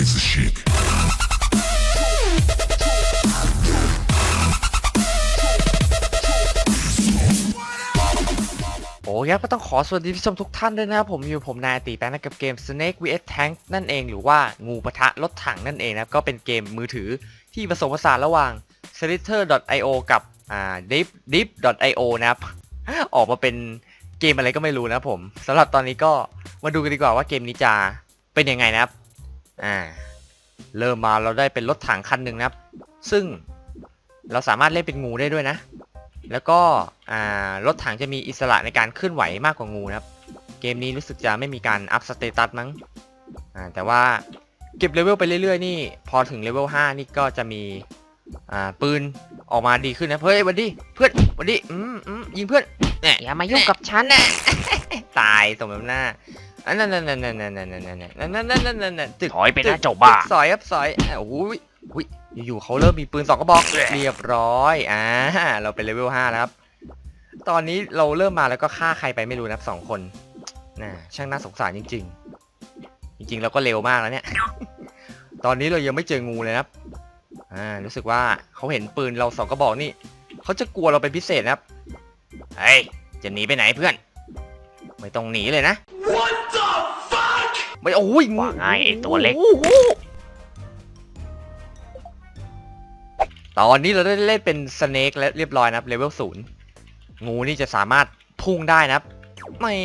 Razor shake. โอ้ยครับก็ต้องขอสวัสดีผู้ชมทุกท่านด้วยนะครับผมอยู่ผมนายตีแป้นกับเกม Snake vs Tank นั่นเองหรือว่างูปะทะรถถังนั่นเองนะครับก็เป็นเกมมือถือที่ผสมผสานระหว่าง s l i t t e r io กับอ่า deep deep io นะครับ ออกมาเป็นเกมอะไรก็ไม่รู้นะครับผมสำหรับตอนนี้ก็มาดูกันดีกว่าว่าเกมนี้จะเป็นยังไงนะครับ อ่าเริ่มมาเราได้เป็นรถถังคันหนึ่งนะครับ ซึ่งเราสามารถเล่นเป็นงูได้ด้วยนะ แล้วก็อ่ารถถังจะมีอิสระในการเคลื่อนไหวมากกว่างูนะครับ เกมนี้รู้สึกจะไม่มีการอัพสเตตัสมั้งอ่าแต่ว่าเก็บเลเวลไปเรื่อยๆนี่ พอถึงเลเวล5นี่ก็จะมีอ่าปืนออกมาดีขึ้นนะเฮ้ยหวันดีเพื่อนหวันดีอืมอืมยิงเพื่อนเนี่ยอย่ามายุ่งกับฉันนะตายสมน้ำหน้า อันนั่นนั่นนั่นนั่นนั่นนั่นนั่นนั่นนั่นนั่นนั่นนั่นนั่นตึกถอยไปนะเจ้าบ้า ตึกสอยครับสอยอะโอ้ยอุ้ยอยู่ๆเขาเริ่มมีปืนสองกระบอกเรียบร้อยอ่าเราเป็นเลเวล5แล้วครับ ตอนนี้เราเริ่มมาแล้วก็ฆ่าใครไปไม่รู้นะครับสองคนน่าช่างน่าสงสารจริง ๆ จริง ๆ เราก็เร็วมากแล้วเนี่ย ตอนนี้เรายังไม่เจองูเลยนะครับอ่ารู้สึกว่าเขาเห็นปืนเราสองกระบอกนี่เขาจะกลัวเราเป็นพิเศษนะครับเฮ้ยจะหนีไปไหนเพื่อน ไม่ต้องหนีเลยนะ What the fuck ไม่โอ้ยงูว่าไงไอ้ตัวเล็กโอ้โหตอนนี้เราได้เล่นเป็นสเนกและเรียบร้อยนะครับเลเวลศูนย์งูนี่จะสามารถพุ่งได้นะครับแม่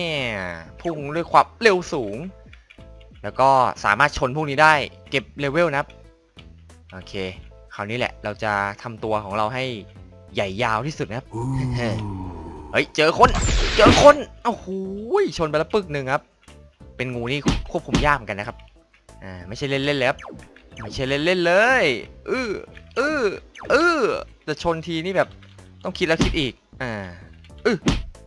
พุ่งด้วยความเร็วสูง แล้วก็สามารถชนพวกนี้ได้เก็บเลเวลนะครับโอเค คราวนี้แหละเราจะทำตัวของเราให้ใหญ่ยาวที่สุดนะครับเฮ้ยเจอคน เจอคนโอ้โหยชนไปแล้วปึกหนึ่งครับ เป็นงูนี่ควบคุมยากเหมือนกันนะครับ อ่าไม่ใช่เล่นๆเลยครับไม่ใช่เล่นๆเลยเออเออเออแต่ชนทีนี่แบบต้องคิดแล้วคิดอีก อ่าเออ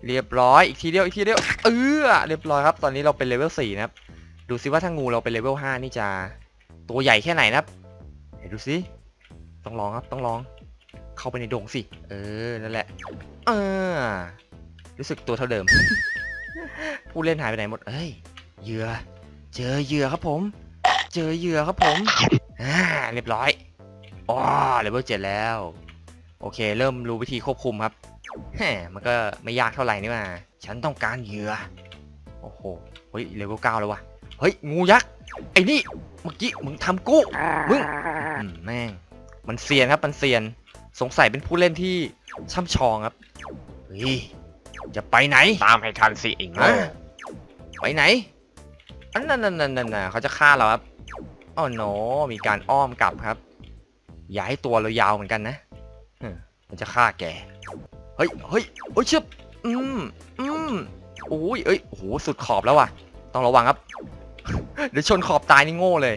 เรียบร้อยอีกทีเดียวอีกทีเดียวเออเรียบร้อยครับ ตอนนี้เราเป็นเลเวล4นะครับ ดูซิว่าถ้างูเราเป็นเลเวล5นี่จะตัวใหญ่แค่ไหนนะครับเดี๋ยวดูซิต้องลองครับต้องลอง เข้าไปในดงสิ เออนั่นแหละเออรู้สึกตัวเท่าเดิม ผู้เล่นหายไปไหนหมดเอ้ย เหยื่อ เจอเหยื่อครับผม เจอเหยื่อครับผม อ่า เรียบร้อยอ๋อเลเวลเจ็ดแล้ว โอเค เริ่มรู้วิธีควบคุมครับแหมมันก็ไม่ยากเท่าไหร่นี่มาฉันต้องการเหยื่อ โอ้โห เฮ้ย เลเวลเก้าแล้ววะเฮ้ย งูยักษ์ ไอ้นี่ เมื่อกี้มึงทำกูมึงอืมแม่ง มันเซียนครับ มันเซียน สงสัยเป็นผู้เล่นที่ช่ำชองครับ เฮ้ย จะไปไหน ตามให้ทันสิไอ้โง่ฮะไปไหน อันนั้นนั่นนั่นนั่นเขาจะฆ่าเราครับอ๋อโนมีการอ้อมกลับครับ อย่าให้ตัวเรายาวเหมือนกันนะเออมันจะฆ่าแก เฮ้ยเฮ้ยเฮ้ยเชิบอืมอืมโอ้ยเอ้ยโอ้โหสุดขอบแล้วว่ะ ต้องระวังครับ เดี๋ยวชนขอบตายนี่โง่เลย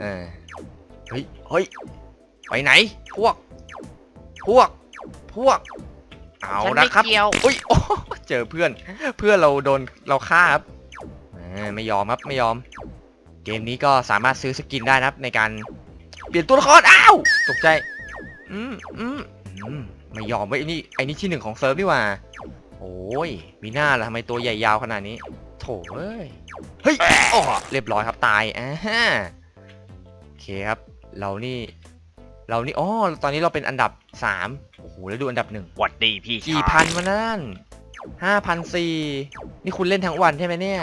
เออเฮ้ยเฮ้ยไปไหน พวก พวก พวก เอาฉันนะไม่ครับเกี่ยวอุ้ยโอ้เจอเพื่อน เพื่อนเราโดนเราฆ่าครับอ่า ไม่ยอมครับไม่ยอม เกมนี้ก็สามารถซื้อสกินได้นะครับ ในการเปลี่ยนตัวละครอ้าวตกใจอืมอืมอืมไม่ยอมไว้ยไอ้นี่ไอ้นี่ที่หนึ่งของเซิร์ฟนี่หว่า โอ้ยมีหน้าละทำไมตัวใหญ่ยาวขนาดนี้ โถเอ้ยเฮ้ยอ๋อเรียบร้อยครับตายอ่าฮะโอเคครับ เรานี่ เรานี่อ๋อตอนนี้เราเป็นอันดับสามโอ้โหแล้วดูอันดับหนึ่งหวัดดีพี่กี่ชายพันวะนั่นห้าพันสี่นี่คุณเล่นทั้งวันใช่ไหมเนี่ย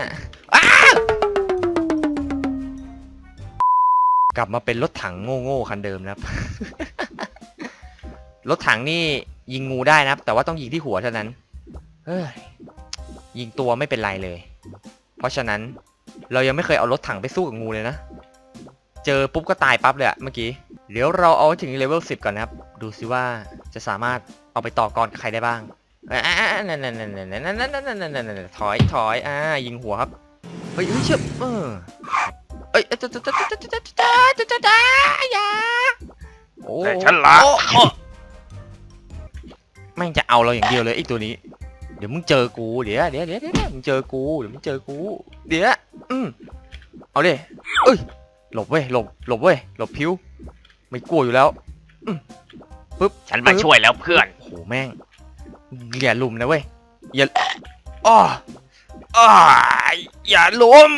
กลับมาเป็นรถถังโง่ๆคันเดิมนะครับ รถถังนี่ยิงงูได้นะครับ แต่ว่าต้องยิงที่หัวเท่านั้น เฮ้ย ยิงตัวไม่เป็นไรเลย เพราะฉะนั้นเรายังไม่เคยเอารถถังไปสู้กับงูเลยนะ เจอปุ๊บก็ตายปั๊บเลยอะเมื่อกี้ เดี๋ยวเราเอาถึงเลเวล10ก่อนนะครับ ดูซิว่าจะสามารถเอาไปต่อกรกับใครได้บ้างนั่นนั่นนั่นนั่นนั่นนั่นนั่นนั่นนั่นถอยถอยอ่ายิงหัวครับ เฮ้ยเชื่อเออ อ้ยจ้าจ้าจ้าจ้าจ้าจ้าจ้าจ้าจ้าจ้าอย่าโอ้แต่ฉันละ โอ้โอ้แม่งจะเอาเราอย่างเดียวเลยไอ้ตัวนี้ เดี๋ยวมึงเจอกูเดี๋ยวเดี๋ยวเดี๋ยวเดี๋ยวมึงเจอกูเดี๋ยวมึงเจอกูเดี๋ยวอืมเอาดิเอ้ยหลบเว้ยหลบหลบเว้ยหลบพิว ไม่กลัวอยู่แล้วอืมปึ๊บ ฉันมาช่วยแล้วเพื่อนโอ้โหแม่งอย่าลุมนะเว้ยอย่าอ้ออ้าอย่าลุม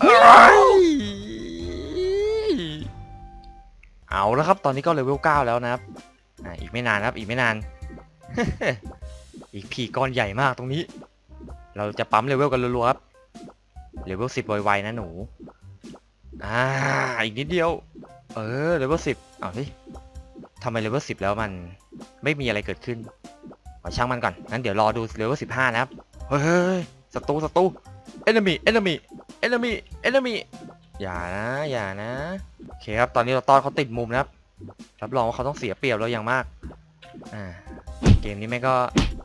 เอาแล้วครับ ตอนนี้ก็เลเวล9แล้วนะครับอ่าอีกไม่นานครับ อีกไม่นาน อีกพีก้อนใหญ่มากตรงนี้ เราจะปั๊มเลเวลกันรัวๆครับ เลเวล10ไวๆนะหนู อ่า อีกนิดเดียว เออ เลเวล10เอาเฮ้ยทำไมเลเวล10แล้วมันไม่มีอะไรเกิดขึ้นขอช่างมันก่อน งั้นเดี๋ยวรอดูเลเวล15นะครับ เฮ้ยศัตรูศัตรู enemy enemy enemy enemy อ เอลมีเอลมีอย่านะ อย่านะโอเคครับ ตอนนี้เราต้อนเขาติดมุมนะครับรับรองว่าเขาต้องเสียเปรียบเราอย่างมาก อ่า เกมนี้แม่ก็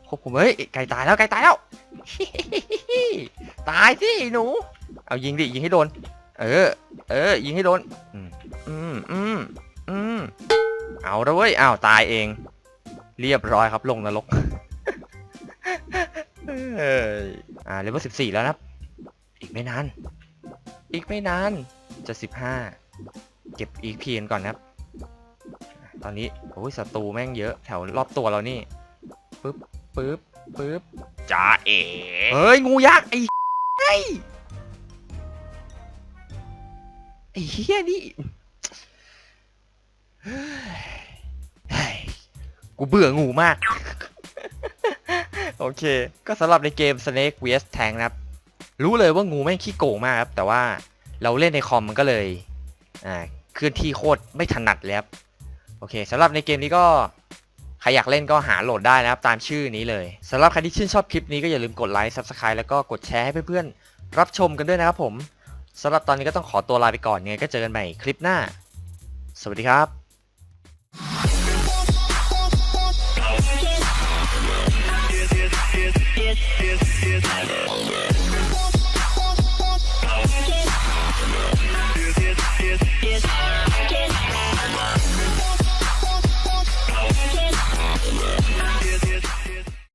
ควบคุมเฮ้ยไก่ตายแล้วไก่ตายแล้ว ตายสิหนู เอายิงดิยิงให้โดน เออ เออ ยิงให้โดน อืมอืมอืมเอาละเว้ยอ้าวตายเอง เรียบร้อยครับลงนรก เอ้ยอ่าเลเวลสิบสี่แล้วนะครับ ไม่นาน อีกไม่นานจะสิบห้าเก็บอีกพีนก่อนนะครับ ตอนนี้โอ้ยศัตรูแม่งเยอะแถวรอบตัวเรานี่ปึ๊บปึ๊บปึ๊บจ้าเอ๋เฮ้ย งูยักษ์ไอ้ไอ้ไอ้เฮียนี่เฮ้ยกูเบื่องูมาก โอเค ก็สำหรับในเกม Snake vs Tank นะครับ รู้เลยว่างูแม่งขี้โกงมากครับ แต่ว่าเราเล่นในคอมมันก็เลยอ่าเคลื่อนที่โคตรไม่ถนัดเลยครับโอเคสำหรับในเกมนี้ก็ใครอยากเล่นก็หาโหลดได้นะครับตามชื่อนี้เลยสำหรับใครที่ชื่นชอบคลิปนี้ก็อย่าลืมกดไลค์ Subscribe แล้วก็กดแชร์ให้เพื่อนๆรับชมกันด้วยนะครับผมสำหรับตอนนี้ก็ต้องขอตัวลาไปก่อนไงก็เจอกันใหม่คลิปหน้า สวัสดีครับ Yes, yes, yes, yes.